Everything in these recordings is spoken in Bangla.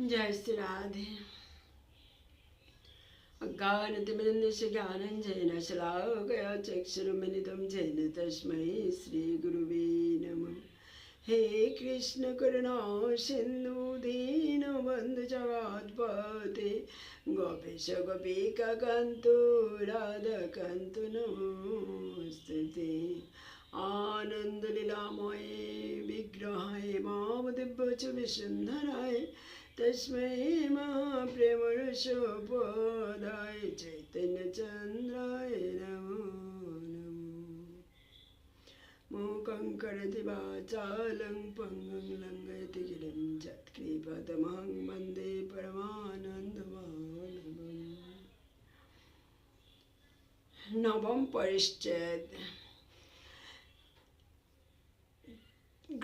जय श्री राधे अज्ञानतिमिरन्दस्य ज्ञानञ्जयेन श्लाघया चक्षुरुमिलितं जैन तस्मै श्रीगुरुवे नमः हे कृष्ण करुणा सिन्धु दीनबन्धु जगत्पते गोपेश गोपिकान्तु राधाकान्तु नमोऽस्तुते आनन्दलीलामये विग्रहाय मामदिव्य च विसुन्धराय तस्मै महाप्रेमऋषोपादाय चैतन्यचन्द्राय नमो नमो। मूकं करति वाचालं पङ्गं लङ्घयति गिरिं चत्कृपदमां वन्दे परमानन्दमानम् नवं परिश्चेत्।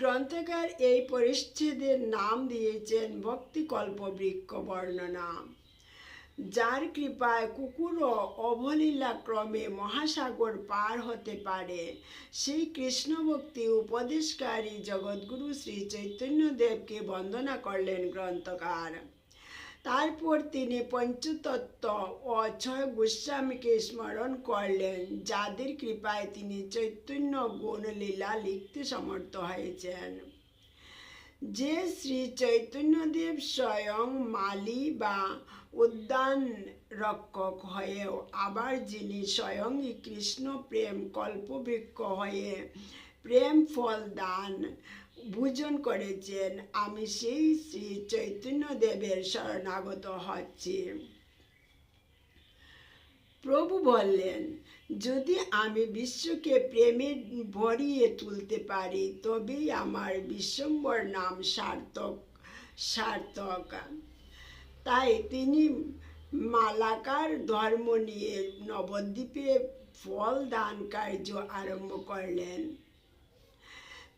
গ্রন্থকার এই পরিচ্ছেদের নাম দিয়েছেন ভক্তিকল্প বৃক্ষ বর্ণনা। যার কৃপায় কুকুরও অবলীলাক্রমে মহাসাগর পার হতে পারে। সেই কৃষ্ণ ভক্তি উপদেশকারী জগৎগুরু শ্রী চৈতন্যদেবকে বন্দনা করলেন গ্রন্থকার। তারপর তিনি পঞ্চতত্ত্ব ছয় গোস্বামীকে স্মরণ করলেন, যাদের কৃপায় তিনি চৈতন্য গুণ লীলা লিখতে সমর্থ হয়েছেন। যে শ্রী চৈতন্যদেব স্বয়ং মালি বা উদ্যান রক্ষক হয়েও, আবার যিনি স্বয়ং কৃষ্ণ প্রেম কল্পবৃক্ষ হয়ে প্রেম ফল দান, ভোজন করেছেন। আমি সেই শ্রী চৈতন্যদেবের শরণাগত হচ্ছি। প্রভু বললেন, যদি আমি বিশ্বকে প্রেমে ভরিয়ে তুলতে পারি, তবেই আমার বিশ্বম্বর নাম সার্থক সার্থক। তাই তিনি মালাকার ধর্ম নিয়ে নবদ্বীপে ফল দান কার্য আরম্ভ করলেন।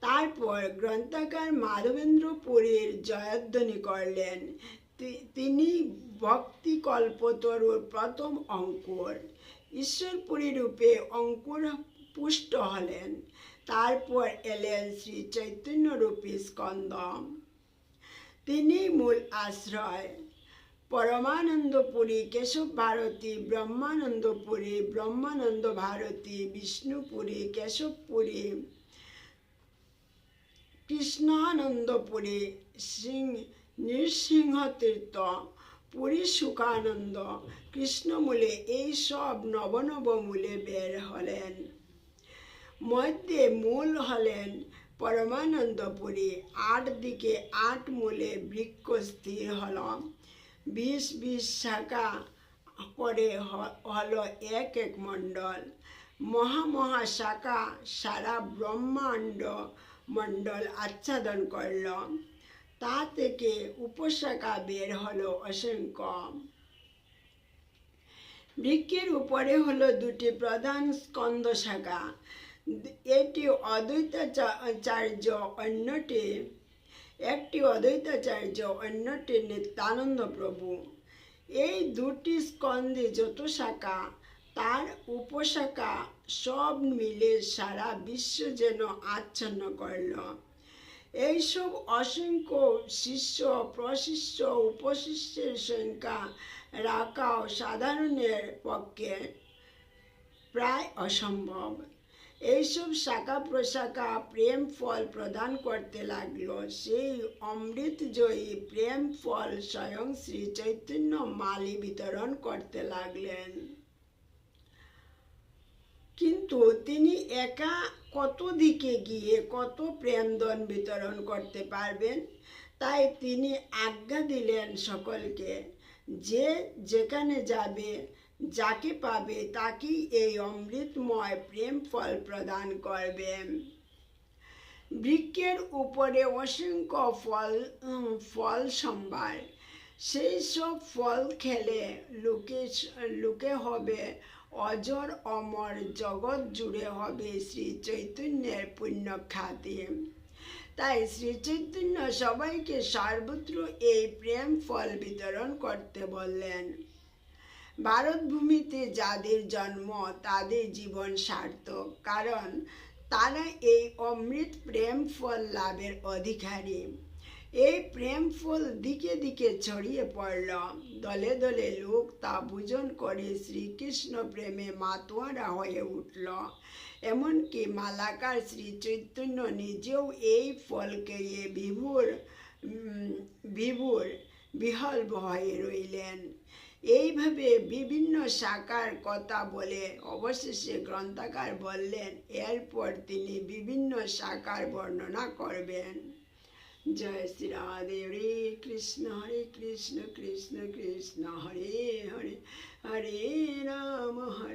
তারপর গ্রন্থকার মাধবেন্দ্রপুরীর জয়ধ্বনি করলেন। তিনি ভক্তি কল্পতরুর প্রথম অঙ্কুর। ঈশ্বরপুরী রূপে অঙ্কুর পুষ্ট হলেন। তারপর এলেন শ্রী চৈতন্য রূপী স্কন্দ তিনি মূল আশ্রয়। পরমানন্দপুরী কেশব ভারতী, ব্রহ্মানন্দপুরী, ব্রহ্মানন্দ ভারতী, বিষ্ণুপুরী, কেশবপুরী কৃষ্ণানন্দপুরী সিং নৃসিংহতীর্থ পুরী সুখানন্দ কৃষ্ণমূলে এই সব নবনব মূলে বের হলেন। মধ্যে মূল হলেন পরমানন্দপুরী আট দিকে আট মূলে বৃক্ষ স্থির হল। বিশ বিশ শাখা করে হল এক এক মণ্ডল। মহামহা শাখা, সারা ব্রহ্মাণ্ড মণ্ডল আচ্ছাদন করল। তা থেকে উপশাখা বের হলো অসংখ্য। বৃক্ষের উপরে হলো দুটি প্রধান স্কন্দ শাখা। এটি অদ্বৈতাচার্য অন্যটি, একটি অদ্বৈতাচার্য, অন্যটি নিত্যানন্দ প্রভু। এই দুটি স্কন্ধে যত শাখা তার উপশাখা সব মিলে সারা বিশ্ব যেন আচ্ছন্ন করল। এইসব অসংখ্য শিষ্য, প্রশিষ্য, উপশিষ্যের সংখ্যা রাখাও সাধারণের পক্ষে প্রায় অসম্ভব। এইসব শাখা প্রশাখা প্রেম ফল প্রদান করতে লাগল। সেই অমৃত জয়ী প্রেম ফল স্বয়ং শ্রী চৈতন্য মালি বিতরণ করতে লাগলেন। কিন্তু তিনি একা কত দিকে গিয়ে কত প্রেমদন বিতরণ করতে পারবেন? তাই তিনি আজ্ঞা দিলেন সকলকে, যে যেখানে যাবে, যাকে পাবে, তাকেই এই অমৃতময় প্রেম ফল প্রদান করবেন। বৃক্ষের উপরে অসংখ্য ফল ফল সম্ভার। সেই সব ফল খেলে লোকে লোকে হবে অজর অমর জগৎ জুড়ে হবে শ্রী চৈতন্যের পুণ্য খ্যাতি। তাই শ্রী চৈতন্য সবাইকে সর্বত্র এই প্রেম ফল বিতরণ করতে বললেন। ভারতভূমিতে যাদের জন্ম, তাদের জীবন সার্থক, কারণ তারা এই অমৃত প্রেম ফল লাভের অধিকারী। এই প্রেম ফুল দিকে দিকে ছড়িয়ে পড়ল দলে দলে লোক তা ভোজন করে শ্রীকৃষ্ণ প্রেমে মাতোয়ারা হয়ে উঠল। এমনকি মালাকার শ্রী চৈতন্য নিজেও এই ফলকে বিভুর বিভুর বিহল হয়ে রইলেন। এইভাবে বিভিন্ন শাখার কথা বলে অবশেষে গ্রন্থাকার বললেন, এরপর তিনি বিভিন্ন শাখার বর্ণনা করবেন। जय श्री राधे हरे कृष्ण हरे कृष्ण कृष्ण कृष्ण हरे हरे हरे राम हरे